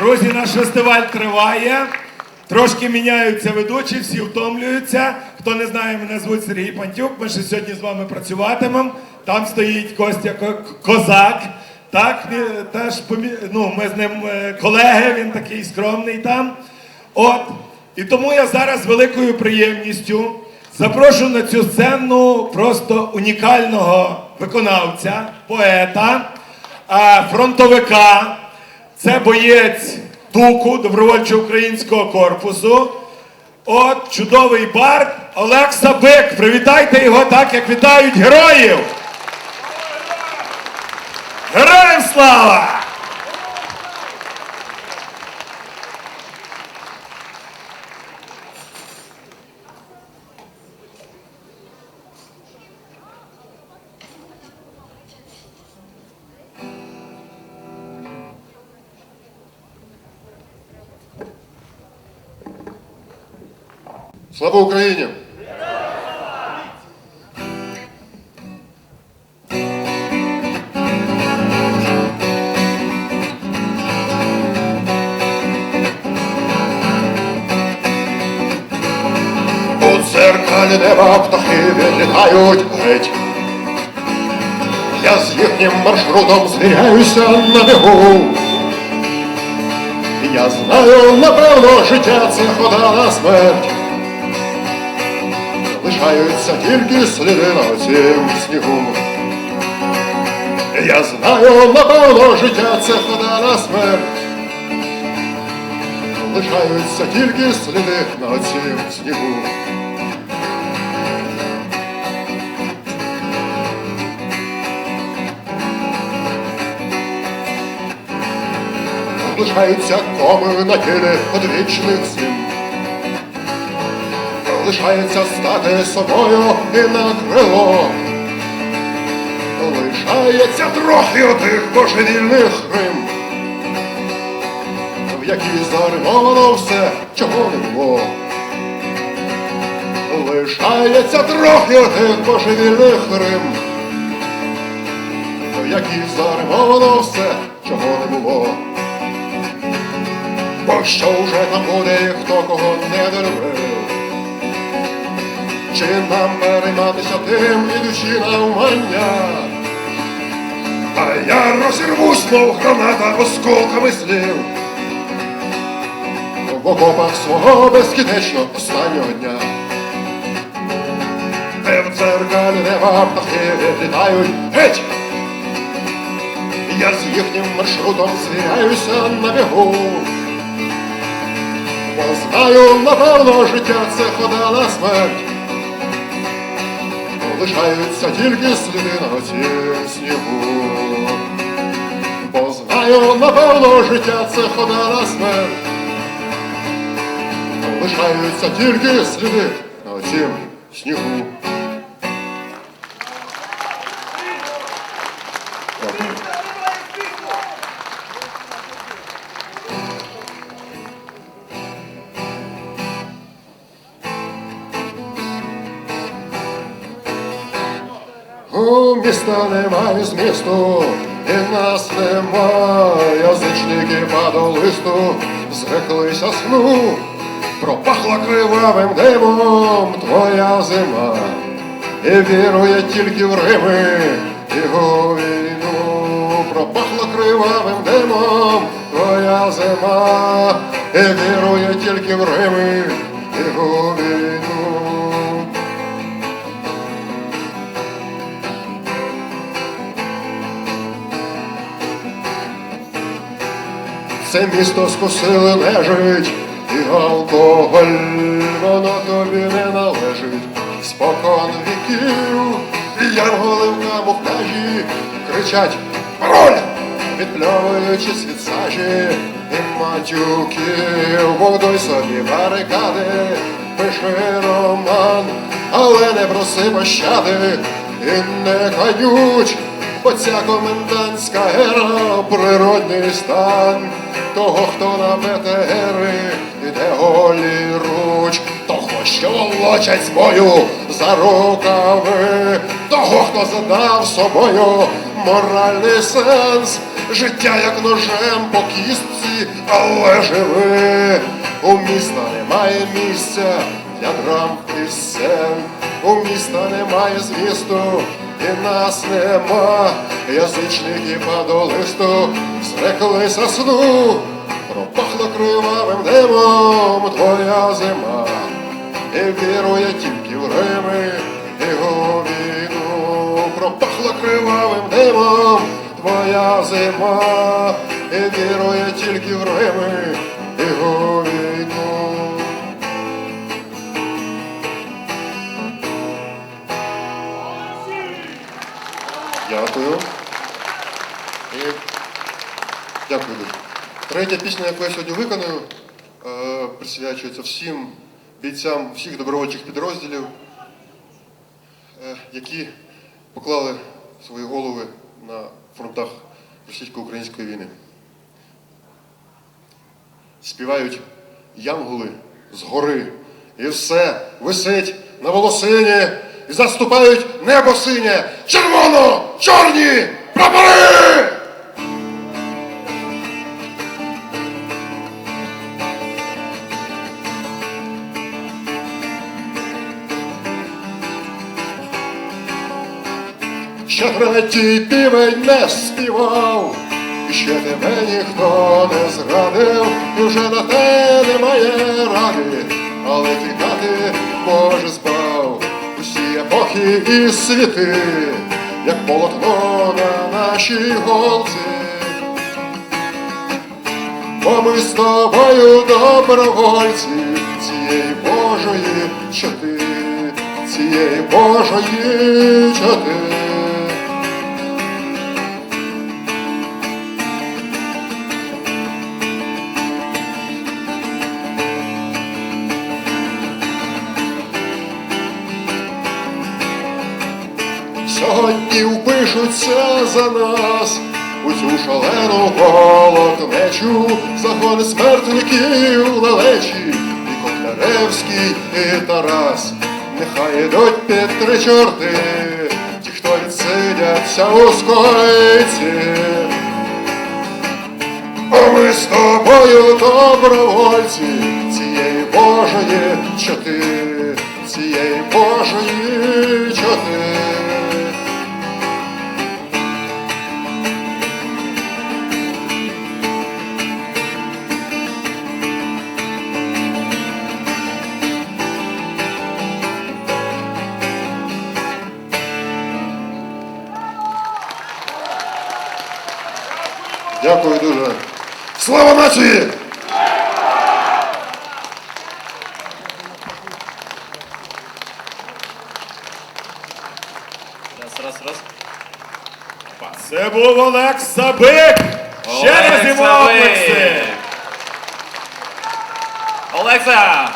Друзі, наш фестиваль триває. Трошки міняються ведучі, всі втомлюються. Хто не знає, мене звуть Сергій Пантюк. Ми ще сьогодні з вами працюватимемо. Там стоїть Костя Козак. Так, теж ну, ми з ним е, колеги, він такий скромний там. От. І тому я зараз з великою приємністю запрошу на цю сцену просто унікального виконавця, поета, фронтовика. Це боєць дуку добровольчого українського корпусу. От чудовий бард Олекса Бик. Привітайте його так, як вітають героїв. Героям слава! Слава Україні! У дзеркалі неба птахи відлітають геть. Я з їхнім маршрутом звіряюся на бігу. Я знаю, напевно, життя це хода на смерть. Лишаються тільки сліди на цім снігу. Я знаю, напевно, життя це хода на смерть. Лишаються тільки сліди на цім снігу. Лишаються коми на тілі одвічних зим. Лишається стати собою і на крило. Лишається трохи отих божевільних рим, в якій заримовано все, чого не було. Лишається трохи отих божевільних рим, в якій заримовано все, чого не було. Бо що вже там буде, хто кого не доробив? Чи нам перейматися тим, ідучи на умання? А я розірвусь, мов граната осколками слів. В окопах свого безкінечно останнього дня. Де в дзеркалі неба птахи відлітають геть. Я з їхнім маршрутом звіряюся на бігу. Бо знаю, напевно, життя це хода на смерть. Лишаються тільки сліди на цім снігу. Бо знаю, напевно, життя це хода на смерть. Лишаються тільки сліди на цім снігу. У міста немає змісту, і нас немає, язичники падолисту, зреклися сну, пропахла кривавим димом твоя зима, і вірує тільки в Рими, у війну, пропахла кривавим димом твоя зима, і вірує тільки в Рими, у війну. Це місто скосили нежить і алкоголь, воно тобі не належить спокон віків. І янголи в камуфляжі кричать пароль, відпльовуючись від сажі і матюків, будуй собі барикади, пиши роман, але не проси пощади і не канють. Бо ця комендантська ера природний стан. Того, хто на БТРи іде голі руч, того, що волочать з бою за рукави, того, хто задав собою моральний сенс, життя як ножем по кістці, але живи. У міста немає місця для драм пісень, у міста немає змісту, і нас нема. Язичники падолисту зреклися сну, пропахло кривавим димом твоя зима, і вірує тільки в Рими у війну, пропахло кривавим димом твоя зима, і вірує тільки в Рими і у Дякую. І дякую дуже. Третя пісня, яку я сьогодні виконую, е, присвячується всім бійцям всіх добровольчих підрозділів, е, які поклали свої голови на фронтах російсько-української війни. Співають янголи з гори, і все висить на волосині, і заступають небо синє, червоно, чорні прапори! Ще третій півень не співав, і ще тебе ніхто не зрадив, і вже на те немає ради, але тікати може епохи і світи, як полотно на нашій голці. Бо ми з тобою добровольці цієї Божої чоти, цієї Божої чоти. Сьогодні впишуться за нас. У цю шалену голоднечу, загони смертників лелечі, і Котляревський, і Тарас, нехай ідуть під три чорти, ті, хто відсидяться у скойці. А ми з тобою добровольці цієї Божої чоти, цієї Божої чоти. Дякую дуже. Слава нації! Раз, раз, раз. Це був Олег Сабик. Ще раз йому Савик. оплески. Олекса!